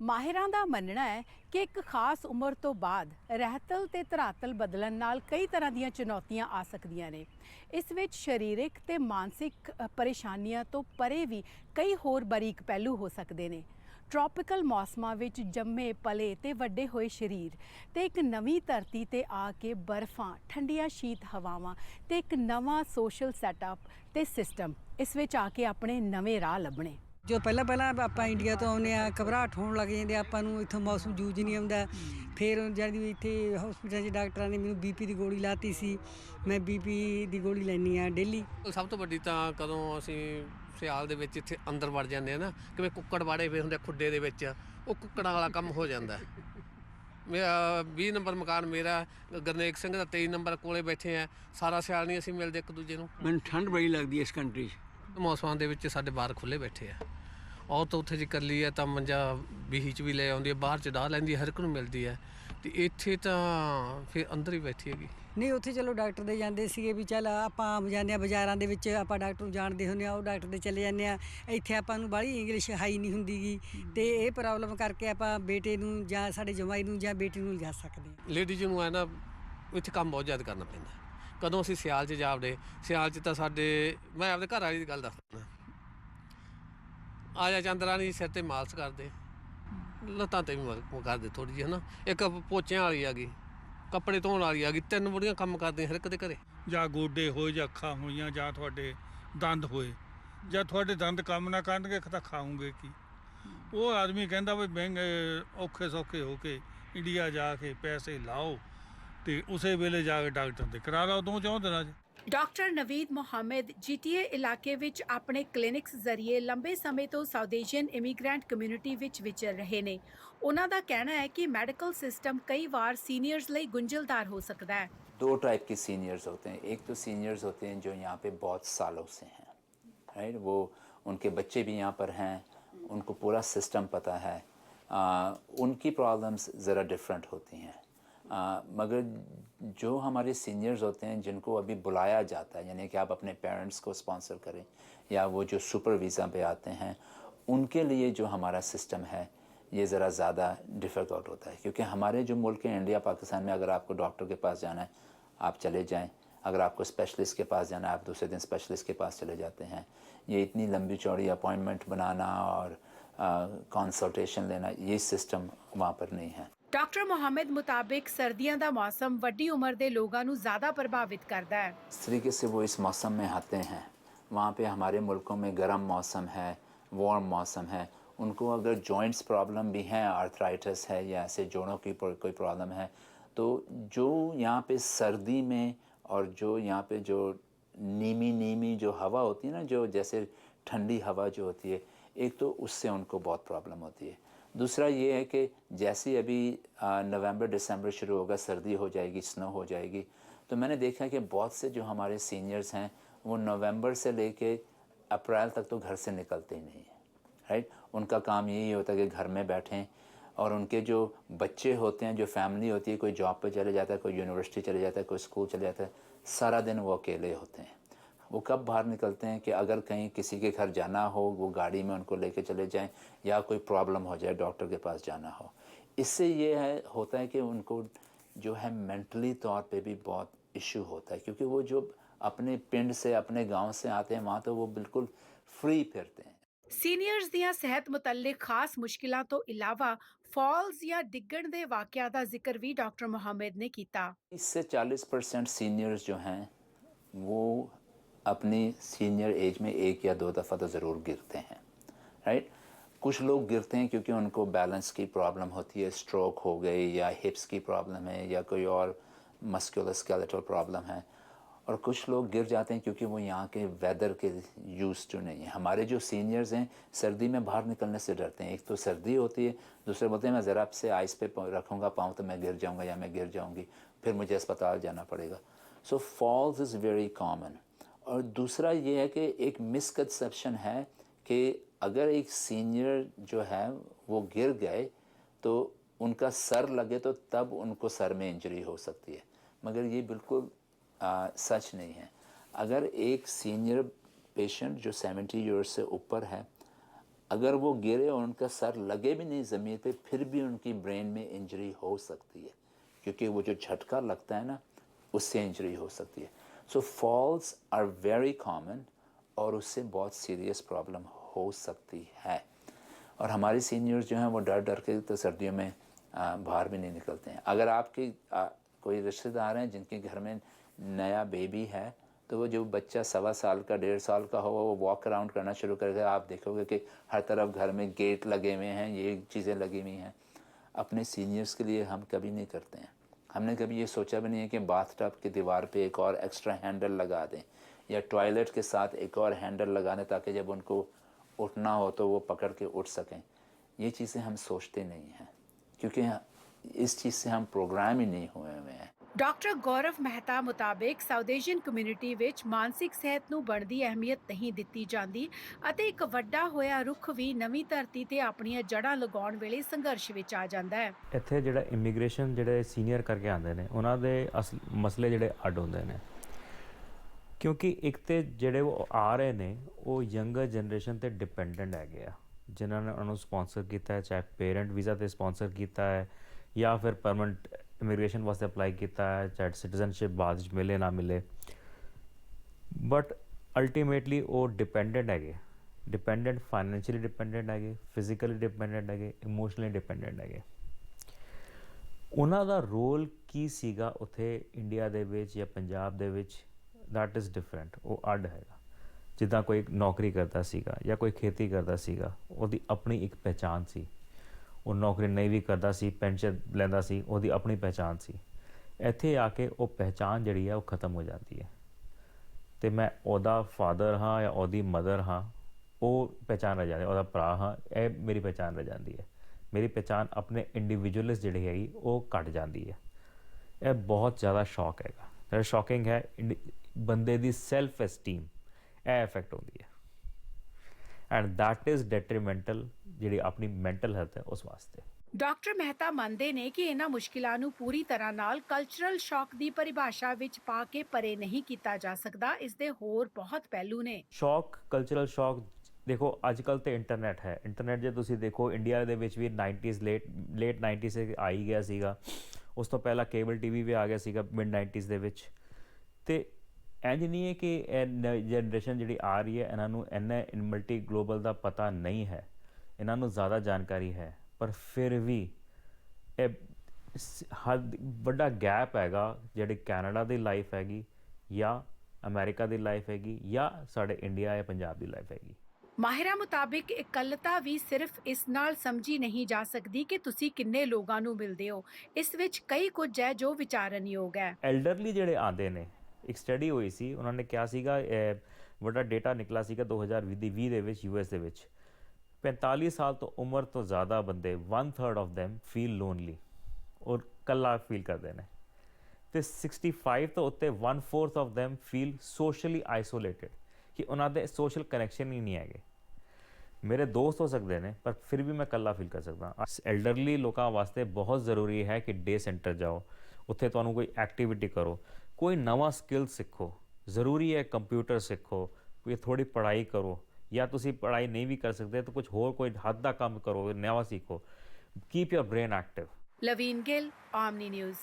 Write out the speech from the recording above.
ਮਾਹਿਰਾਂ ਦਾ ਮੰਨਣਾ ਹੈ ਕਿ ਇੱਕ ਖਾਸ ਉਮਰ ਤੋਂ ਬਾਅਦ ਰਹਿਤਲ ਤੇ ਧਰਾਤਲ ਬਦਲਣ ਨਾਲ ਕਈ ਤਰ੍ਹਾਂ ਦੀਆਂ ਚੁਣੌਤੀਆਂ ਆ ਸਕਦੀਆਂ ਨੇ। ਇਸ ਵਿੱਚ ਸਰੀਰਕ ਤੇ ਮਾਨਸਿਕ ਪਰੇਸ਼ਾਨੀਆਂ ਤੋਂ ਪਰੇ ਵੀ ਕਈ ਹੋਰ ਬਾਰੀਕ ਪਹਿਲੂ ਹੋ ਸਕਦੇ ਨੇ। ਟ੍ਰੋਪੀਕਲ ਮੌਸਮਾਂ ਵਿੱਚ ਜੰਮੇ, ਪਲੇ ਤੇ ਵੱਡੇ ਹੋਏ ਸਰੀਰ ਤੇ ਇੱਕ ਨਵੀਂ ਧਰਤੀ ਤੇ ਆ ਕੇ ਬਰਫਾਂ, ਠੰਡੀਆਂ ਸ਼ੀਤ ਹਵਾਵਾਂ ਤੇ ਇੱਕ ਨਵਾਂ ਸੋਸ਼ਲ ਸੈਟਅਪ ਤੇ ਸਿਸਟਮ ਇਸ ਵਿੱਚ ਆ ਕੇ ਆਪਣੇ ਨਵੇਂ ਰਾਹ ਲੱਭਣੇ। ਜੋ ਪਹਿਲਾਂ ਪਹਿਲਾਂ ਆਪਾਂ ਇੰਡੀਆ ਤੋਂ ਆਉਂਦੇ ਆ ਘਬਰਾਹਟ ਹੋਣ ਲੱਗ ਜਾਂਦੇ ਆ, ਆਪਾਂ ਨੂੰ ਇੱਥੋਂ ਮੌਸਮ ਜੂਝ ਨਹੀਂ ਆਉਂਦਾ। ਫਿਰ ਜਦ ਵੀ ਇੱਥੇ ਹਸਪੀਟਲ 'ਚ ਡਾਕਟਰਾਂ ਨੇ ਮੈਨੂੰ ਬੀਪੀ ਦੀ ਗੋਲੀ ਲਾਤੀ ਸੀ। ਮੈਂ ਬੀਪੀ ਦੀ ਗੋਲੀ ਲੈਣੀ ਆ ਡੇਲੀ ਸਭ ਤੋਂ ਵੱਡੀ ਤਾਂ ਕਦੋਂ ਅਸੀਂ ਸਿਆਲ ਦੇ ਵਿੱਚ ਇੱਥੇ ਅੰਦਰ ਵੜ ਜਾਂਦੇ ਆ ਨਾ ਕਿਵੇਂ ਕੁੱਕੜ ਵਾੜੇ ਹੋਏ ਹੁੰਦੇ ਖੁੱਡੇ ਦੇ ਵਿੱਚ ਉਹ ਕੁੱਕੜਾਂ ਵਾਲਾ ਕੰਮ ਹੋ ਜਾਂਦਾ। ਮੇਰਾ 20 ਨੰਬਰ ਮਕਾਨ ਮੇਰਾ ਗਰਨੇਕ ਸਿੰਘ ਦਾ 23 ਨੰਬਰ ਕੋਲੇ ਬੈਠੇ ਆ ਸਾਰਾ ਸਿਆਲ ਨਹੀਂ ਅਸੀਂ ਮਿਲਦੇ ਇੱਕ ਦੂਜੇ ਨੂੰ। ਮੈਨੂੰ ਠੰਡ ਬੜੀ ਲੱਗਦੀ ਹੈ ਇਸ ਕੰਟਰੀ 'ਚ। ਮੌਸਮਾਂ ਦੇ ਵਿੱਚ ਸਾਡੇ ਬਾਹਰ ਖੁੱਲੇ ਬੈਠੇ ਆ। ਉਹ ਤਾਂ ਉੱਥੇ ਜੇ ਕੱਲੀ ਆ ਤਾਂ ਮੰਜਾ ਬੀਹੀ ਚ ਵੀ ਲੈ ਆਉਂਦੀ ਹੈ ਬਾਹਰ ਚ ਡਾਹ ਲੈਂਦੀ ਹੈ ਹਰ ਇੱਕ ਨੂੰ ਮਿਲਦੀ ਹੈ ਤੇ ਇੱਥੇ ਤਾਂ ਫਿਰ ਅੰਦਰ ਹੀ ਬੈਠੀ ਹੈਗੀ। ਨਹੀਂ ਉੱਥੇ ਚਲੋ ਡਾਕਟਰ ਦੇ ਜਾਂਦੇ ਸੀਗੇ ਵੀ ਚੱਲ ਆਪਾਂ ਆਮ ਜਾਂਦੇ ਆ ਬਾਜ਼ਾਰਾਂ ਦੇ ਵਿੱਚ ਆਪਾਂ ਡਾਕਟਰ ਨੂੰ ਜਾਣਦੇ ਹੁੰਦੇ ਆ ਉਹ ਡਾਕਟਰ ਦੇ ਚਲੇ ਜਾਂਦੇ ਆ। ਇੱਥੇ ਆਪਾਂ ਨੂੰ ਬਾਹਲੀ ਇੰਗਲਿਸ਼ ਹਾਈ ਨਹੀਂ ਹੁੰਦੀਗੀ ਤੇ ਇਹ ਪ੍ਰੋਬਲਮ ਕਰਕੇ ਆਪਾਂ ਬੇਟੇ ਨੂੰ ਜਾਂ ਸਾਡੇ ਜਮਾਈ ਨੂੰ ਜਾਂ ਬੇਟੀ ਨੂੰ ਲਿਜਾ ਸਕਦੇ। ਆ ਲੇਡੀਜ਼ ਨੂੰ ਹੈ ਨਾ ਇੱਥੇ ਕੰਮ ਬਹੁਤ ਜ਼ਿਆਦਾ ਕਰਨਾ ਪੈਂਦਾ। ਕਦੋਂ ਅਸੀਂ ਸਿਆਲ 'ਚ ਜਾ ਜਾਵੜੇ ਸਿਆਲ 'ਚ ਤਾਂ ਸਾਡੇ, ਮੈਂ ਆਪਦੇ ਘਰ ਵਾਲੀ ਦੀ ਗੱਲ ਦੱਸਦਾ। ਆ ਜਾ ਚੰਦਰਾਨੀ ਸਿਰ ਤੇ ਮਾਲਸ਼ ਕਰਦੇ। ਲੱਤਾਂ ਤੇ ਵੀ ਕਰਦੇ ਥੋੜੀ ਜਿਹੀ, ਹਨਾ? ਇੱਕ ਪੋਚਿਆਂ ਵਾਲੀ ਆ ਗਈ, ਕੱਪੜੇ ਧੋਣ ਵਾਲੀ ਆ ਗਈ, ਤਿੰਨ ਬੁੜੀਆਂ ਕੰਮ ਕਰਦੀਆਂ ਹਰ ਇੱਕ ਦੇ ਘਰੇ। ਜਾਂ ਗੋਡੇ ਹੋਏ, ਜਾਂ ਅੱਖਾਂ ਹੋਈਆਂ, ਜਾਂ ਤੁਹਾਡੇ ਦੰਦ ਹੋਏ। ਜਾਂ ਤੁਹਾਡੇ ਦੰਦ ਕੰਮ ਨਾ ਕਰਨਗੇ ਤਾਂ ਖਾਓਗੇ ਕੀ? ਉਹ ਆਦਮੀ ਕਹਿੰਦਾ ਵੀ ਮਹਿੰਗੇ ਔਖੇ ਸੌਖੇ ਹੋ ਕੇ ਇੰਡੀਆ ਜਾ ਕੇ ਪੈਸੇ ਲਾਓ। ਤੇ ਉਸੇ ਵੇਲੇ ਜਾ ਕੇ ਡਾਕਟਰ ਦੇ ਕਰਾ ਲਓ ਦੋ ਚੌਂ ਦਿਨਾਂ 'ਚ ਡਾਕਟਰ ਨਵੀਦ ਮੁਹੰਮਦ ਜੀਟੀਏ ਇਲਾਕੇ ਵਿੱਚ ਆਪਣੇ ਕਲੀਨਿਕਸ ਜ਼ਰੀਏ ਲੰਬੇ ਸਮੇਂ ਤੋਂ ਸਾਊਥ ਏਸ਼ੀਅਨ ਇਮੀਗ੍ਰੈਂਟ ਕਮਿਊਨਿਟੀ ਵਿੱਚ ਵਿਚਰ ਰਹੇ ਨੇ ਉਹਨਾਂ ਦਾ ਕਹਿਣਾ ਹੈ ਕਿ ਮੈਡੀਕਲ ਸਿਸਟਮ ਕਈ ਵਾਰ ਸੀਨੀਅਰਸ ਲਈ ਗੁੰਝਲਦਾਰ ਹੋ ਸਕਦਾ ਹੈ दो टाइप के सीनियर्स होते हैं एक तो सीनियर्स होते हैं जो यहाँ पे बहुत सालों से हैं राइट वो उनके बच्चे भी यहाँ पर हैं उनको पूरा सिस्टम पता है आ, उनकी प्रॉब्लम्स ज़रा डिफरेंट होती हैं आ, मगर जो हमारे सीनियर्स होते हैं जिनको अभी बुलाया जाता है यानी कि आप अपने पेरेंट्स को स्पॉन्सर करें या वो जो सुपर वीज़ा पे आते हैं उनके लिए जो हमारा सिस्टम है ये ज़रा ज़्यादा डिफ़िकल्ट होता है। क्योंकि हमारे जो मुल्क हैं इंडिया पाकिस्तान में अगर आपको डॉक्टर के पास जाना है आप चले जाएँ। अगर आपको स्पेशलिस्ट के पास जाना है आप दूसरे दिन स्पेशलिस्ट के पास चले जाते हैं। ये इतनी लंबी चौड़ी अपॉइंटमेंट बनाना और कंसल्टेशन लेना ये सिस्टम वहाँ पर नहीं है। ਡਾਕਟਰ ਮੁਹੰਮਦ ਮੁਤਾਬਿਕ ਸਰਦੀਆਂ ਦਾ ਮੌਸਮ ਵੱਡੀ ਉਮਰ ਦੇ ਲੋਕਾਂ ਨੂੰ ਜ਼ਿਆਦਾ ਪ੍ਰਭਾਵਿਤ ਕਰਦਾ ਹੈ जिस तरीके से वो इस मौसम में आते हैं वहाँ पे हमारे मुल्कों में गर्म मौसम है वार्म मौसम है उनको अगर जॉइंट्स प्रॉब्लम भी हैं आर्थराइटिस है या ऐसे जोड़ों की प्र- कोई प्रॉब्लम है तो जो यहाँ पे सर्दी में और जो यहाँ पे जो नीमी नीमी जो हवा होती है ना जो जैसे ठंडी हवा जो होती है एक तो उससे उनको बहुत प्रॉब्लम होती है दूसरा ये है कि जैसे अभी नवंबर, दिसंबर शुरू होगा, सर्दी हो जाएगी स्नो हो जाएगी तो मैंने देखा कि बहुत से जो हमारे सीनियर्स हैं, वो नवंबर से लेके अप्रैल तक तो घर से निकलते ही नहीं हैं राइट उनका काम यही होता है कि घर में बैठें और उनके जो बच्चे होते हैं, जो फैमिली होती है, कोई जॉब पे चले जाता है, कोई यूनिवर्सिटी चले जाता है, कोई स्कूल चले जाता है, सारा दिन वो अकेले होते हैं। वो कब बाहर निकलते हैं कि अगर कहीं किसी के घर जाना हो वो गाड़ी में उनको लेके चले जाएं या कोई प्रॉब्लम हो जाए डॉक्टर के पास जाना हो इससे ये है होता है कि उनको जो है मेंटली तौर पे भी बहुत इशू होता है क्योंकि वो जो अपने पिंड से अपने गांव से आते हैं वहाँ तो वो बिल्कुल फ्री फिरते हैं ਸੀਨੀਅਰਸ ਦੀਆਂ ਸਿਹਤ ਮੁਤਲਕ ਖਾਸ ਮੁਸ਼ਕਿਲਾਂ ਤੋਂ ਇਲਾਵਾ ਫਾਲਸ ਜਾਂ ਡਿੱਗਣ ਦੇ ਵਾਕਿਆਂ ਦਾ ਜ਼ਿਕਰ ਵੀ ਡਾਕਟਰ ਮੁਹੰਮਦ ਨੇ ਕੀਤਾ तीस से चालीस परसेंट सीनियर्स जो हैं वो अपनी सीनियर एज में एक या दो दफ़ा तो ज़रूर गिरते हैं राइट कुछ लोग गिरते हैं क्योंकि उनको बैलेंस की प्रॉब्लम होती है स्ट्रोक हो गई या हिप्स की प्रॉब्लम है या कोई और मस्कुलर स्केलेटल प्रॉब्लम है। और कुछ लोग गिर जाते हैं क्योंकि वो यहाँ के वेदर के यूज़ टू नहीं है। हमारे जो सीनियर्स हैं, सर्दी में बाहर निकलने से डरते हैं। एक तो सर्दी होती है, दूसरे बोलते हैं, मैं ज़रा से आइस पे रखूँगा पाँव तो मैं गिर जाऊँगा या मैं गिर जाऊँगी, फिर मुझे अस्पताल जाना पड़ेगा। So falls is very common और दूसरा ये है कि एक मिसकंसेप्शन है कि अगर एक सीनियर जो है वो गिर गए तो उनका सर लगे तो तब उनको सर में इंजरी हो सकती है। मगर ये बिल्कुल आ, सच नहीं है। अगर एक सीनियर पेशेंट जो 70 ईयर्स से ऊपर है अगर वो गिरे और उनका सर लगे भी नहीं ज़मीन पे फिर भी उनकी ब्रेन में इंजरी हो सकती है। क्योंकि वो जो झटका लगता है ना उससे इंजरी हो सकती है। So falls are very common और उससे बहुत सीरियस प्रॉब्लम हो सकती है। और हमारे सीनियर्स जो हैं, वो डर डर के तो सर्दियों में बाहर भी नहीं निकलते हैं। अगर आपके कोई रिश्तेदार हैं जिनके घर में नया बेबी है तो वो जो बच्चा सवा साल का, डेढ़ साल का होगा वो वॉक अराउंड करना शुरू करेगा आप देखोगे कि हर तरफ़ घर में गेट लगे हुए हैं, ये चीज़ें लगी हुई हैं। अपने सीनियर्स के लिए हम कभी नहीं करते हैं। हमने कभी ये सोचा भी नहीं है कि बाथ की दीवार पे एक और एक्स्ट्रा हैंडल लगा दें, या टॉयलेट के साथ एक और हैंडल लगा दें ताकि जब उनको उठना हो तो वो पकड़ के उठ सकें। ये चीज़ें हम सोचते नहीं हैं, क्योंकि इस चीज़ से हम प्रोग्राम ही नहीं हुए ਡਾਕਟਰ ਗੌਰਵ ਮਹਿਤਾ ਮੁਤਾਬਿਕ ਸਾਊਥ ਏਸ਼ੀਅਨ ਕਮਿਊਨਿਟੀ ਵਿੱਚ ਮਾਨਸਿਕ ਸਿਹਤ ਨੂੰ ਬਣਦੀ ਅਹਿਮੀਅਤ ਨਹੀਂ ਦਿੱਤੀ ਜਾਂਦੀ ਅਤੇ ਇੱਕ ਵੱਡਾ ਹੋਇਆ ਰੁੱਖ ਵੀ ਨਵੀਂ ਧਰਤੀ ਤੇ ਆਪਣੀਆਂ ਜੜ੍ਹਾਂ ਲਗਾਉਣ ਵੇਲੇ ਸੰਘਰਸ਼ ਵਿੱਚ ਆ ਜਾਂਦਾ ਹੈ। ਇੱਥੇ ਜਿਹੜਾ ਇਮੀਗ੍ਰੇਸ਼ਨ ਜਿਹੜੇ ਸੀਨੀਅਰ ਕਰਕੇ ਆਉਂਦੇ ਨੇ, ਉਹਨਾਂ ਦੇ ਅਸਲ ਮਸਲੇ ਜਿਹੜੇ ਅੱਡ ਹੁੰਦੇ ਨੇ। ਕਿਉਂਕਿ ਇੱਕ ਤੇ ਜਿਹੜੇ ਉਹ ਆ ਰਹੇ ਨੇ, ਉਹ ਯੰਗਰ ਜਨਰੇਸ਼ਨ ਤੇ ਡਿਪੈਂਡੈਂਟ ਹੈਗੇ ਆ। ਜਿਨ੍ਹਾਂ ਨੇ ਉਹਨਾਂ ਨੂੰ ਸਪਾਂਸਰ ਕੀਤਾ ਹੈ, ਚਾਹੇ ਪੇਰੈਂਟ ਵੀਜ਼ਾ ਤੇ ਸਪਾਂਸਰ ਕੀਤਾ ਹੈ ਜਾਂ ਫਿਰ ਪਰਮਨੈਂਟ ਇਮੀਗ੍ਰੇਸ਼ਨ ਵਾਸਤੇ ਅਪਲਾਈ ਕੀਤਾ ਹੈ ਚਾਹੇ ਸਿਟੀਜ਼ਨਸ਼ਿਪ ਬਾਅਦ ਵਿੱਚ ਮਿਲੇ, ਨਾ ਮਿਲੇ। ਬਟ ਅਲਟੀਮੇਟਲੀ ਉਹ ਡਿਪੈਂਡੈਂਟ ਹੈਗੇ। ਡਿਪੈਂਡੈਂਟ ਫਾਈਨੈਂਸ਼ੀਅਲੀ ਡਿਪੈਂਡੈਂਟ ਹੈਗੇ ਫਿਜ਼ੀਕਲੀ ਡਿਪੈਂਡੈਂਟ ਹੈਗੇ ਇਮੋਸ਼ਨਲੀ ਡਿਪੈਂਡੈਂਟ ਹੈਗੇ। ਉਹਨਾਂ ਦਾ ਰੋਲ ਕੀ ਸੀਗਾ ਉੱਥੇ ਇੰਡੀਆ ਦੇ ਵਿੱਚ ਜਾਂ ਪੰਜਾਬ ਦੇ ਵਿੱਚ? That ਇਜ਼ ਡਿਫਰੈਂਟ ਉਹ ਅੱਡ ਹੈਗਾ। ਜਿੱਦਾਂ ਕੋਈ ਨੌਕਰੀ ਕਰਦਾ ਸੀਗਾ ਜਾਂ ਕੋਈ ਖੇਤੀ ਕਰਦਾ ਸੀਗਾ, ਉਹਦੀ ਆਪਣੀ ਇੱਕ ਪਹਿਚਾਨ ਸੀ। ਉਹ ਨੌਕਰੀ ਨਹੀਂ ਵੀ ਕਰਦਾ ਸੀ, ਪੈਨਸ਼ਨ ਲੈਂਦਾ ਸੀ, ਉਹਦੀ ਆਪਣੀ ਪਹਿਚਾਨ ਸੀ। ਇੱਥੇ ਆ ਕੇ ਉਹ ਪਹਿਚਾਨ ਜਿਹੜੀ ਹੈ ਉਹ ਖਤਮ ਹੋ ਜਾਂਦੀ ਹੈ। ਤੇ ਮੈਂ ਉਹਦਾ ਫਾਦਰ ਹਾਂ ਜਾਂ ਉਹਦੀ ਮਦਰ ਹਾਂ, ਉਹ ਪਹਿਚਾਨ ਰਹਿ ਜਾਂਦੀ ਉਹਦਾ ਭਰਾ ਹਾਂ, ਇਹ ਮੇਰੀ ਪਹਿਚਾਨ ਰਹਿ ਜਾਂਦੀ ਹੈ। ਮੇਰੀ ਪਹਿਚਾਨ ਆਪਣੇ ਇੰਡੀਵਿਜੂਅਲਿਸ ਜਿਹੜੀ ਹੈਗੀ, ਉਹ ਘਟ ਜਾਂਦੀ ਹੈ। ਇਹ ਬਹੁਤ ਜ਼ਿਆਦਾ ਸ਼ੌਕ ਹੈਗਾ। ਜਿਹੜਾ ਸ਼ੌਕਿੰਗ ਹੈ, ਇੰਡੀ- ਬੰਦੇ ਦੀ ਸੈਲਫ ਐਸਟੀਮ ਇਹ ਇਫੈਕਟ ਹੁੰਦੀ ਹੈ। ਐਂਡ that ਇਜ਼ ਡੈਟਰੀਮੈਂਟਲ ਜਿਹੜੀ ਆਪਣੀ ਮੈਂਟਲ ਹੈਲਥ ਹੈ ਉਸ ਵਾਸਤੇ। ਡਾਕਟਰ ਮਹਿਤਾ ਮੰਨਦੇ ਨੇ ਕਿ ਇਹਨਾਂ ਮੁਸ਼ਕਿਲਾਂ ਨੂੰ ਪੂਰੀ ਤਰ੍ਹਾਂ ਨਾਲ ਕਲਚਰਲ ਸ਼ੌਕ ਦੀ ਪਰਿਭਾਸ਼ਾ ਵਿੱਚ ਪਾ ਕੇ ਪਰੇ ਨਹੀਂ ਕੀਤਾ ਜਾ ਸਕਦਾ ਇਸ ਦੇ ਹੋਰ ਬਹੁਤ ਪਹਿਲੂ ਨੇ। ਸ਼ੌਕ ਕਲਚਰਲ ਸ਼ੌਕ ਦੇਖੋ ਅੱਜ ਕੱਲ ਤੇ ਇੰਟਰਨੈਟ ਹੈ। ਇੰਟਰਨੈਟ ਜੇ ਤੁਸੀਂ ਦੇਖੋ ਇੰਡੀਆ ਦੇ ਵਿੱਚ ਵੀ 90s ਲੇਟ ਲੇਟ 90s ਸੇ ਆ ਹੀ ਗਿਆ ਸੀਗਾ। ਉਸ ਤੋਂ ਪਹਿਲਾਂ ਕੇਬਲ ਟੀਵੀ ਵੀ ਆ ਗਿਆ ਸੀਗਾ ਮਿਡ 90s ਦੇ ਵਿੱਚ। ਤੇ ਇੰਜ ਨਹੀਂ ਹੈ ਕਿ ਇਹ ਜਨਰੇਸ਼ਨ ਜਿਹੜੀ ਆ ਰਹੀ ਹੈ ਇਹਨਾਂ ਨੂੰ ਇੰਨਾ ਮਲਟੀ ਗਲੋਬਲ ਦਾ ਪਤਾ ਨਹੀਂ ਹੈ। ਇਹਨਾਂ ਨੂੰ ਜ਼ਿਆਦਾ ਜਾਣਕਾਰੀ ਹੈ ਪਰ ਫਿਰ ਵੀ ਇਹ ਹੱਦ ਵੱਡਾ ਗੈਪ ਹੈਗਾ ਜਿਹੜੇ ਕੈਨੇਡਾ ਦੀ ਲਾਈਫ ਹੈਗੀ ਜਾਂ ਅਮਰੀਕਾ ਦੀ ਲਾਈਫ ਹੈਗੀ ਜਾਂ ਸਾਡੇ ਇੰਡੀਆ ਜਾਂ ਪੰਜਾਬ ਦੀ ਲਾਈਫ ਹੈਗੀ। ਮਾਹਿਰਾਂ ਮੁਤਾਬਿਕ ਇਕੱਲਤਾ ਵੀ ਸਿਰਫ ਇਸ ਨਾਲ ਸਮਝੀ ਨਹੀਂ ਜਾ ਸਕਦੀ ਕਿ ਤੁਸੀਂ ਕਿੰਨੇ ਲੋਕਾਂ ਨੂੰ ਮਿਲਦੇ ਹੋ। ਇਸ ਵਿੱਚ ਕਈ ਕੁਝ ਹੈ ਜੋ ਵਿਚਾਰਨਯੋਗ ਹੈ। ਐਲਡਰਲੀ ਜਿਹੜੇ ਆਂਦੇ ਨੇ ਇੱਕ ਸਟੱਡੀ ਹੋਈ ਸੀ ਉਹਨਾਂ ਨੇ ਕਿਹਾ ਸੀਗਾ ਵੱਡਾ ਡੇਟਾ ਨਿਕਲਾ ਸੀਗਾ 2020 ਦੀ 20 ਦੇ ਵਿੱਚ ਯੂਐਸ ਦੇ ਵਿੱਚ। 45 ਸਾਲ ਤੋਂ ਉਮਰ ਤੋਂ ਜ਼ਿਆਦਾ ਬੰਦੇ 1/3 ਆਫ them ਫੀਲ ਲੋਨਲੀ ਔਰ ਕੱਲਾ ਫੀਲ ਕਰਦੇ ਨੇ। ਤੇ 65 ਤੋਂ ਉੱਤੇ 1/4 of them feel socially isolated ਕਿ ਉਹਨਾਂ ਦੇ ਸੋਸ਼ਲ ਕਨੈਕਸ਼ਨ ਹੀ ਨਹੀਂ ਹੈਗੇ। ਮੇਰੇ ਦੋਸਤ ਹੋ ਸਕਦੇ ਨੇ, ਪਰ ਫਿਰ ਵੀ ਮੈਂ ਇਕੱਲਾ ਫੀਲ ਕਰ ਸਕਦਾ। ਐਲਡਰਲੀ ਲੋਕਾਂ ਵਾਸਤੇ ਬਹੁਤ ਜ਼ਰੂਰੀ ਹੈ ਕਿ ਡੇ ਸੈਂਟਰ ਜਾਓ, ਉੱਥੇ ਤੁਹਾਨੂੰ ਕੋਈ ਐਕਟੀਵਿਟੀ ਕਰੋ। ਕੋਈ ਨਵਾਂ ਸਕਿੱਲ ਸਿੱਖੋ। ਜ਼ਰੂਰੀ ਹੈ ਕੰਪਿਊਟਰ ਸਿੱਖੋ ਕੋਈ ਥੋੜੀ ਪੜ੍ਹਾਈ ਕਰੋ। ਜਾਂ ਤੁਸੀਂ ਪੜ੍ਹਾਈ ਨਹੀਂ ਵੀ ਕਰ ਸਕਦੇ ਤਾਂ ਕੁਝ ਹੋਰ ਕੋਈ ਹੱਦ ਦਾ ਕੰਮ ਕਰੋ, ਨਵਾਂ ਸਿੱਖੋ। Keep your brain active Laveen Gill, ਆਮਨੀ news.